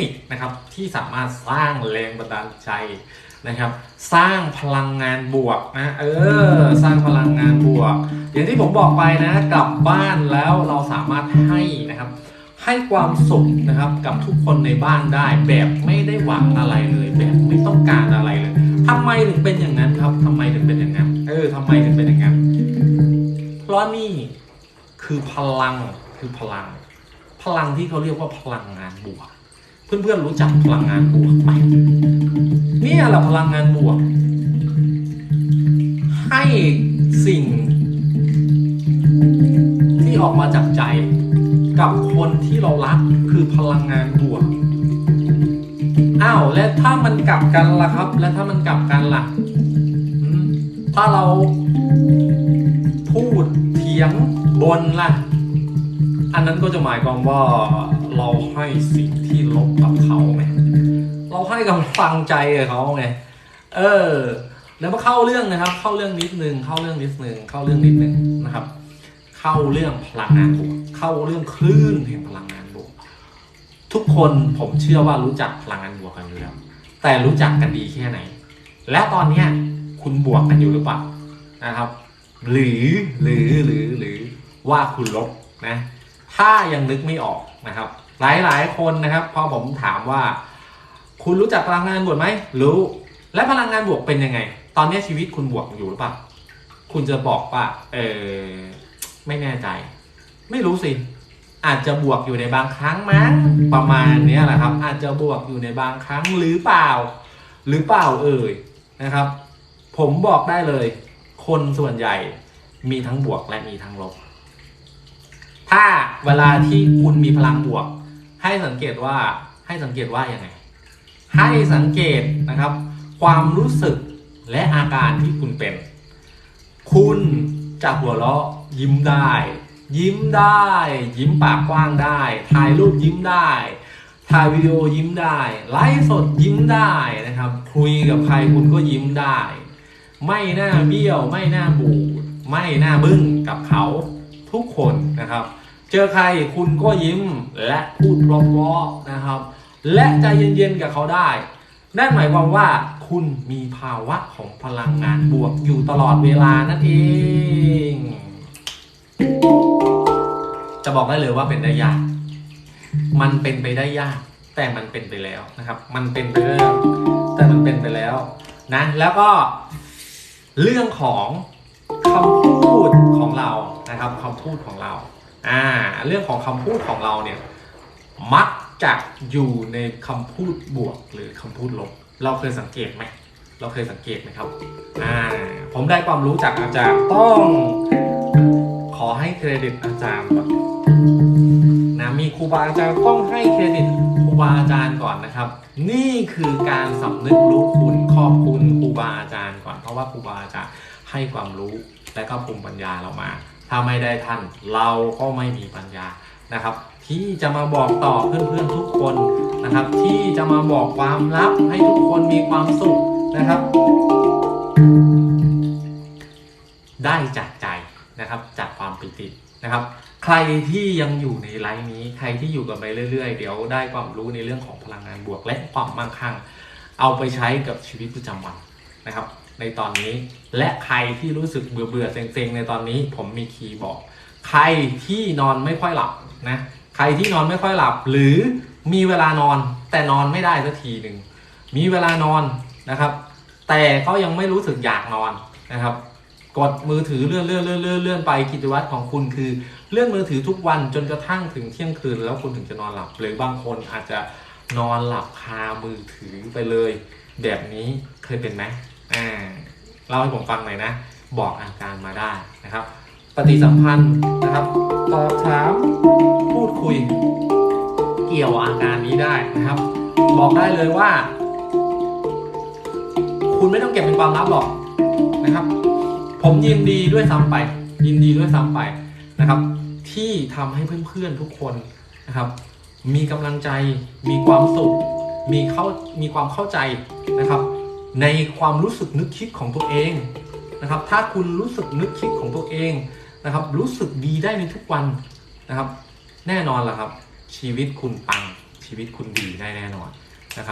นิคนะครับที่สามารถสร้างแรงบันดาลใจนะครับ สร้างพลังงานบวกนะเออสร้างพลังงานบวก อย่างที่ผมบอกไปนะกลับบ้านแล้วเราสามารถให้นะครับให้ความสุขนะครับกับทุกคนในบ้านได้แบบไม่ได้หวังอะไรเลยแบบไม่ต้องการอะไรเลยทำไมถึงเป็นอย่างนั้นครับทำไมถึงเป็นอย่างนั้น เออทำไมถึงเป็นอย่างนั้น เพราะนี่คือพลังคือพลัง พลังที่เขาเรียกว่าพลังงานบวก เพื่อนๆรู้จักพลังงานบวกไหมนี่แหละพลังงานบวก ให้สิ่ง ที่ออกมาจากใจกับคนที่เรารักคือพลังงานบวกอ้าวและถ้ามันกลับกันล่ะครับ และถ้ามันกลับกันล่ะถ้าเราพูดเถียงบนล่ะ อันนั้นก็จะหมายความว่า เราให้สิ่งที่ลบกับเขาไงเราให้กำลังใจกับเขาไงเออ แล้วมาเข้าเรื่องนะครับ เข้าเรื่องนิดนึงเข้าเรื่องนิดนึงเข้าเรื่องนิดนึงนะครับ เข้าเรื่องพลังงานบวกเข้าเรื่องคลื่นแห่งพลังงานบวกทุกคนผมเชื่อว่ารู้จักพลังงานบวกกันอยู่แล้วแต่รู้จักกันดีแค่ไหน และตอนเนี้ยคุณบวกกันอยู่หรือเปล่านะครับ หรือหรือหรือหรือว่าคุณลบนะ ถ้ายังนึกไม่ออกนะครับ หลายหลายคนนะครับพอผมถามว่า คุณรู้จักพลังงานบวกไหมรู้ และพลังงานบวกเป็นยังไง ตอนนี้ชีวิตคุณบวกอยู่หรือเปล่าคุณจะบอกว่าเออไม่แน่ใจ ไม่รู้สิอาจจะบวกอยู่ในบางครั้งมั้งประมาณนี้แหละครับ อาจจะบวกอยู่ในบางครั้งหรือเปล่า หรือเปล่าเอ่ยนะครับ ผมบอกได้เลย คนส่วนใหญ่มีทั้งบวกและมีทั้งลบ ถ้าเวลาที่คุณมีพลังบวก ให้สังเกตว่าให้สังเกตว่ายังไง ให้สังเกตนะครับ ความรู้สึกและอาการที่คุณเป็น คุณจะหัวเราะยิ้มได้ ยิ้มได้ ยิ้มปากกว้างได้ ถ่ายรูปยิ้มได้ถ่ายวิดีโอยิ้มได้ไลฟ์สดยิ้มได้นะครับ คุยกับใครคุณก็ยิ้มได้ ไม่หน้าเบี้ยว ไม่หน้าบูด ไม่หน้าบึ้งกับเขาทุกคนนะครับ เจอใครคุณก็ยิ้มและพูดเพราะๆนะครับ และใจเย็นๆกับเขาได้ นั่นหมายความว่าคุณมีภาวะของพลังงานบวกอยู่ตลอดเวลานั่นเอง จะบอกได้เลยว่าเป็นได้ยาก มันเป็นไปได้ยาก แต่มันเป็นไปแล้วนะครับ มันเป็นไปแล้วแต่มันเป็นไปแล้วนะแล้วก็เรื่องของคำพูดของเรานะครับคำพูดของเรา อ่าเรื่องของคำพูดของเราเนี่ยมักจะอยู่ในคำพูดบวกหรือคำพูดลบ เราเคยสังเกตไหมเราเคยสังเกตไหมครับอ่าผมได้ความรู้จากอาจารย์ต้อง ขอให้เครดิตอาจารย์ก่อนนะมีครูบาอาจารย์ต้องให้เครดิตครูบาอาจารย์ก่อนนะครับ นี่คือการสำนึกรู้คุณขอบคุณครูบาอาจารย์ก่อนเพราะว่าครูบาอาจารย์ให้ความรู้และก็ภูมิปัญญาเรามา ถ้าไม่ได้ท่านเราก็ไม่มีปัญญานะครับ ที่จะมาบอกต่อเพื่อนๆทุกคนนะครับ ที่จะมาบอกความลับให้ทุกคนมีความสุขนะครับ ได้จากใจนะครับจากความปิตินะครับใครที่ยังอยู่ในไลฟ์นี้ใครที่อยู่กันไปเรื่อย ๆ เดี๋ยวได้ความรู้ในเรื่องของพลังงานบวกและความมั่งคั่ง เอาไปใช้กับชีวิตประจำวันนะครับ ในตอนนี้ และใครที่รู้สึกเบื่อเบื่อๆเซ็งๆในตอนนี้ ผมมีคีย์บอก ใครที่นอนไม่ค่อยหลับนะใครที่นอนไม่ค่อยหลับ หรือมีเวลานอนแต่นอนไม่ได้สักทีหนึ่งมีเวลานอนนะครับ แต่ก็ยังไม่รู้สึกอยากนอนนะครับกดมือถือเลื่อนเลื่อนเลื่อนเลื่อนเลื่อนไปกิจวัตรของคุณคือ เลื่อนมือถือทุกวันจนกระทั่งถึงเที่ยงคืนแล้วคุณถึงจะนอนหลับ หรือบางคนอาจจะนอนหลับคามือถือไปเลย แบบนี้เคยเป็นไหม อ่าเล่าให้ผมฟังหน่อยนะ บอกอาการมาได้นะครับ ปฏิสัมพันธ์นะครับ ตอบถามพูดคุย เกี่ยวอาการนี้ได้นะครับ บอกได้เลยว่า คุณไม่ต้องเก็บเป็นความลับหรอกนะครับ ผมยินดีด้วยซ้ำไป ยินดีด้วยซ้ำไปนะครับ ที่ทำให้เพื่อนๆทุกคนนะครับ มีกำลังใจมีความสุขมีเข้ามีความเข้าใจนะครับ ในความรู้สึกนึกคิดของตัวเองนะครับ ถ้าคุณรู้สึกนึกคิดของตัวเองนะครับ รู้สึกดีได้ในทุกวันนะครับ แน่นอนล่ะครับ ชีวิตคุณปังชีวิตคุณดีได้แน่นอนนะครับ